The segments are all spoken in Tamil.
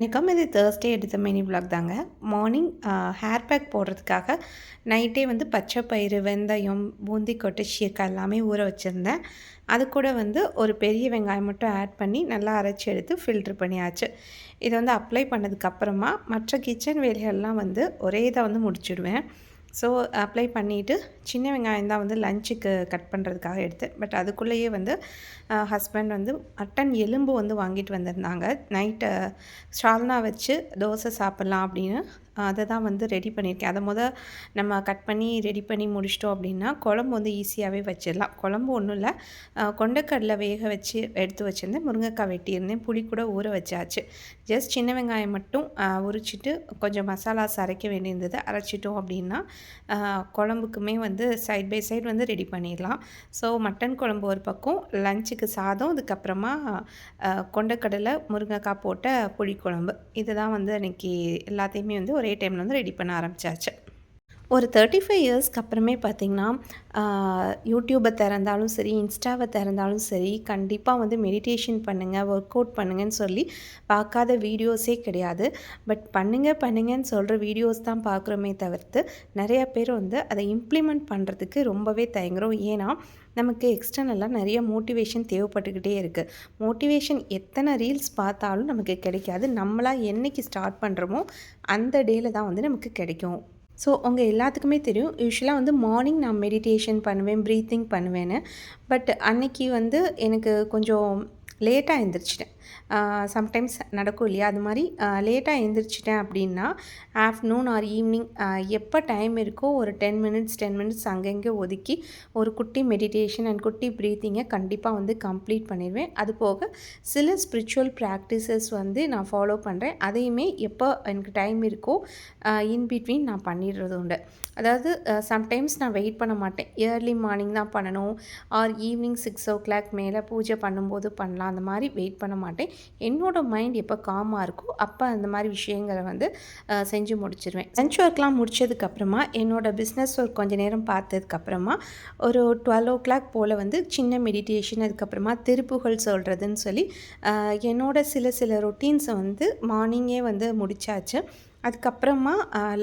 வணக்கம் இது தேர்ஸ்டே எடுத்த மினி விளாக் தாங்க. மார்னிங் ஹேர் பேக் போடுறதுக்காக நைட்டே வந்து பச்சை பயிறு வெந்தயம் பூந்தி கொட்டை சீர்க்கா எல்லாமே ஊற வச்சுருந்தேன். அது கூட வந்து ஒரு பெரிய வெங்காயம் மட்டும் ஆட் பண்ணி நல்லா அரைச்சி எடுத்து ஃபில்ட்ரு பண்ணியாச்சு. இதை வந்து அப்ளை பண்ணதுக்கப்புறமா மற்ற கிச்சன் வேலைகள்லாம் வந்து ஒரே இதாக வந்து முடிச்சுடுவேன். ஸோ அப்ளை பண்ணிவிட்டு சின்ன வெங்காயம் தான் வந்து லஞ்சுக்கு கட் பண்ணுறதுக்காக எடுத்தேன். பட் அதுக்குள்ளேயே வந்து ஹஸ்பண்ட் வந்து மட்டன் எலும்பு வந்து வாங்கிட்டு வந்திருந்தாங்க. நைட்டு சால்னா வச்சு தோசை சாப்பிட்லாம் அப்படின்னு அதை தான் வந்து ரெடி பண்ணியிருக்கேன். அதை முத நம்ம கட் பண்ணி ரெடி பண்ணி முடிச்சிட்டோம் அப்படின்னா குழம்பு வந்து ஈஸியாகவே வச்சிடலாம். குழம்பு ஒன்றும் இல்லை. கொண்டக்கடலை வேக வச்சு எடுத்து வச்சுருந்தேன். முருங்கைக்காய் வெட்டியிருந்தேன். புளி கூட ஊற வச்சாச்சு. ஜஸ்ட் சின்ன வெங்காயம் மட்டும் உரிச்சிட்டு கொஞ்சம் மசாலாஸ் அரைக்க வேண்டியிருந்தது. அரைச்சிட்டோம் அப்படின்னா குழம்புக்குமே வந்து சைட் பை சைடு வந்து ரெடி பண்ணிடலாம். ஸோ மட்டன் குழம்பு ஒரு பக்கம் லஞ்சுக்கு சாதம் அதுக்கப்புறமா கொண்டக்கடலை முருங்கைக்காய் போட்ட புளிக்குழம்பு இதுதான் வந்து இன்றைக்கி எல்லாத்தையுமே வந்து ஒரே டைமில் வந்து ரெடி பண்ண ஆரம்பித்தாச்சு ஒரு தேர்ட்டி ஃபைவ் இயர்ஸ்க்கு அப்புறமே பார்த்திங்கன்னா யூடியூப்பை திறந்தாலும் சரி இன்ஸ்டாவை திறந்தாலும் சரி கண்டிப்பாக வந்து மெடிடேஷன் பண்ணுங்கள் ஒர்க் அவுட் பண்ணுங்கன்னு சொல்லி பார்க்காத வீடியோஸே கிடையாது. பட் பண்ணுங்கள் பண்ணுங்கன்னு சொல்கிற வீடியோஸ் தான் பார்க்குறோமே தவிர்த்து நிறையா பேர் வந்து அதை இம்ப்ளிமெண்ட் பண்ணுறதுக்கு ரொம்பவே தயங்குறோம். ஏன்னா நமக்கு எக்ஸ்டர்னலாக நிறைய மோட்டிவேஷன் தேவைப்பட்டுக்கிட்டே இருக்குது மோட்டிவேஷன் எத்தனை ரீல்ஸ் பார்த்தாலும் நமக்கு கிடைக்காது. நம்மளாக என்றைக்கு ஸ்டார்ட் பண்ணுறோமோ அந்த டேயில் தான் வந்து நமக்கு கிடைக்கும். ஸோ உங்கள் எல்லாத்துக்குமே தெரியும். யூஸ்வலாக வந்து மார்னிங் நான் மெடிடேஷன் பண்ணுவேன் ப்ரீத்திங் பண்ணுவேன்னு. பட் அன்னைக்கு வந்து எனக்கு கொஞ்சம் லேட்டாக எழுந்திரிச்சிட்டேன். சம்டைம்ஸ் நடக்கும் இல்லையா? அது மாதிரி லேட்டாக எழுந்திரிச்சிட்டேன் அப்படின்னா ஆஃப்டர்நூன் ஆர் ஈவினிங் எப்போ டைம் இருக்கோ ஒரு டென் மினிட்ஸ் டென் மினிட்ஸ் அங்கங்கே ஒதுக்கி ஒரு குட்டி மெடிடேஷன் அண்ட் குட்டி ப்ரீத்திங்கை கண்டிப்பாக வந்து கம்ப்ளீட் பண்ணிடுவேன். அது போக சில ஸ்பிரிச்சுவல் ப்ராக்டிசஸ் வந்து நான் ஃபாலோ பண்ணுறேன் அதையுமே எப்போ எனக்கு டைம் இருக்கோ இன் பிட்வீன் நான் பண்ணிடுறது உண்டு. அதாவது சம்டைம்ஸ் நான் வெயிட் பண்ண மாட்டேன். இயர்லி மார்னிங் தான் பண்ணணும். Or evening six o'clock மேலே பூஜை பண்ணும்போது பண்ணலாம். அந்த மாதிரி வெயிட் பண்ண மாட்டேன். என்னோடய மைண்ட் எப்போ காமாக இருக்கோ அப்போ அந்த மாதிரி விஷயங்களை வந்து செஞ்சு முடிச்சிருவேன். லஞ்ச் ஒர்க்லாம் முடிச்சதுக்கப்புறமா என்னோடய பிஸ்னஸ் ஒர்க் கொஞ்சம் நேரம் பார்த்ததுக்கப்புறமா ஒரு டுவெல் ஓ கிளாக் போல் வந்து சின்ன மெடிடேஷன் அதுக்கப்புறமா திருப்புகள் சொல்கிறதுன்னு சொல்லி என்னோட சில சில ரொட்டீன்ஸை வந்து மார்னிங்கே வந்து முடித்தாச்சு அதுக்கப்புறமா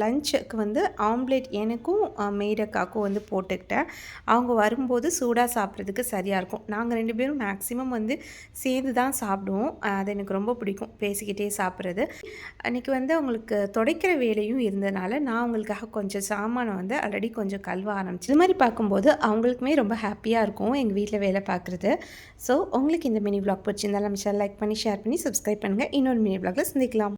லஞ்சுக்கு வந்து ஆம்லேட் எனக்கும் மெய்டக்காக்கும் வந்து போட்டுக்கிட்டேன். அவங்க வரும்போது சூடாக சாப்பிட்றதுக்கு சரியாக இருக்கும். நாங்கள் ரெண்டு பேரும் மேக்ஸிமம் வந்து சேர்ந்து தான் சாப்பிடுவோம். அது எனக்கு ரொம்ப பிடிக்கும் பேசிக்கிட்டே சாப்பிட்றது. அன்றைக்கி வந்து அவங்களுக்கு துடைக்கிற வேலையும் இருந்ததுனால நான் அவங்களுக்காக கொஞ்சம் சாமானை வந்து ஆல்ரெடி கொஞ்சம் கழுவ ஆரம்பிச்சு இது மாதிரி பார்க்கும்போது அவங்களுக்குமே ரொம்ப ஹாப்பியாக இருக்கும் எங்கள் வீட்டில் வேலை பார்க்குறது. ஸோ உங்களுக்கு இந்த மினி விளாக் பிடிச்சிருந்தாலும் லைக் பண்ணி ஷேர் பண்ணி சப்ஸ்கிரைப் பண்ணுங்கள் இன்னொரு மினி விளாகில் சந்திக்கலாம்.